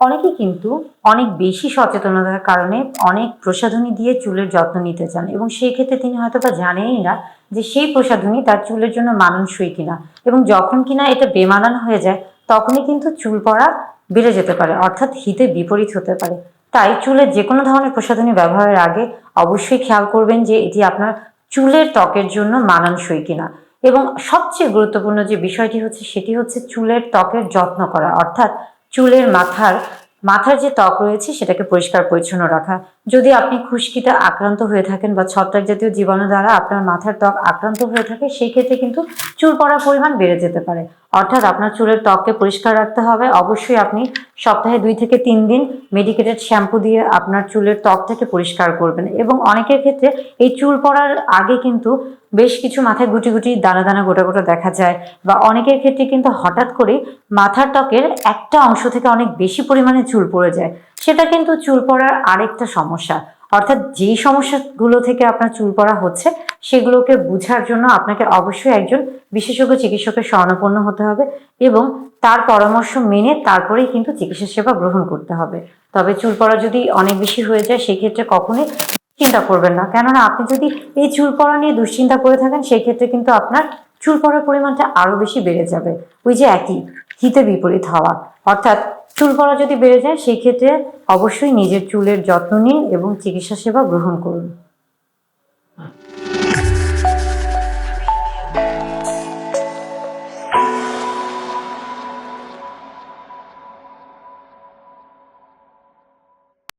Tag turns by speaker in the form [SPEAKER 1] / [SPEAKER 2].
[SPEAKER 1] অনেকে কিন্তু অনেক বেশি সচেতনতার কারণে অনেক প্রসাধনী দিয়ে চুলের যত্ন নিতে চান এবং সেই ক্ষেত্রে তিনি হয়তো বা জানেনই না যে সেই প্রসাধনী তার চুলের জন্য মানানসই কিনা এবং যখন কিনা এটা বেমানান হয়ে যায়, তখনই কিন্তু চুল পড়া বেড়ে যেতে পারে, অর্থাৎ হিতে বিপরীত হতে পারে। তাই চুলের যে কোনো ধরনের প্রসাধনী ব্যবহারের আগে অবশ্যই খেয়াল করবেন যে এটি আপনার চুলের ত্বকের জন্য মানানসই কিনা। এবং সবচেয়ে গুরুত্বপূর্ণ যে বিষয়টি হচ্ছে, সেটি হচ্ছে চুলের ত্বকের যত্ন করা, অর্থাৎ চুলের মাথার মাথার যে ত্বক রয়েছে সেটাকে পরিষ্কার পরিচ্ছন্ন রাখা। যদি আপনি খুশকিতে আক্রান্ত হয়ে থাকেন বা ছত্রাক জাতীয় জীবাণু দ্বারা আপনার মাথার ত্বক আক্রান্ত হয়ে থাকে, সেই ক্ষেত্রে কিন্তু চুল পড়ার পরিমাণ বেড়ে যেতে পারে। অর্থাৎ আপনার চুলের ত্বককে পরিষ্কার রাখতে হবে। অবশ্যই আপনি সপ্তাহে দুই থেকে তিন দিন মেডিকেটেড শ্যাম্পু দিয়ে আপনার চুলের ত্বকটাকে পরিষ্কার করবেন। এবং অনেকের ক্ষেত্রে এই চুল পড়ার আগে কিন্তু বেশ কিছু মাথায় গুটি গুটি দানা দানা গোটা গোটা দেখা যায় বা অনেকের ক্ষেত্রে কিন্তু হঠাৎ করে মাথার ত্বকের একটা অংশ থেকে অনেক বেশি পরিমাণে চুল পড়ে যায়। সেটা কিন্তু চুল পড়ার আরেকটা সমস্যা। অর্থাৎ যেই সমস্যাগুলো থেকে আপনার চুল পড়া হচ্ছে, সেগুলোকে বোঝার জন্য আপনাকে অবশ্যই একজন বিশেষজ্ঞ চিকিৎসকের শরণাপন্ন হতে হবে এবং তার পরামর্শ মেনে তারপরেই কিন্তু চিকিৎসা সেবা গ্রহণ করতে হবে। তবে চুল পড়া যদি অনেক বেশি হয়ে যায়, সেক্ষেত্রে কখনোই চিন্তা করবেন না। কেননা আপনি যদি এই চুল পড়া নিয়ে দুশ্চিন্তা করে থাকেন, সেক্ষেত্রে কিন্তু আপনার চুল পড়ার পরিমাণটা আরও বেশি বেড়ে যাবে। ওই যে একই, হিতে বিপরীত হওয়া। অর্থাৎ চুল পড়া যদি বেড়ে যায় সেই ক্ষেত্রে অবশ্যই নিজের চুলের যত্ন নিন এবং চিকিৎসা সেবা গ্রহণ করুন।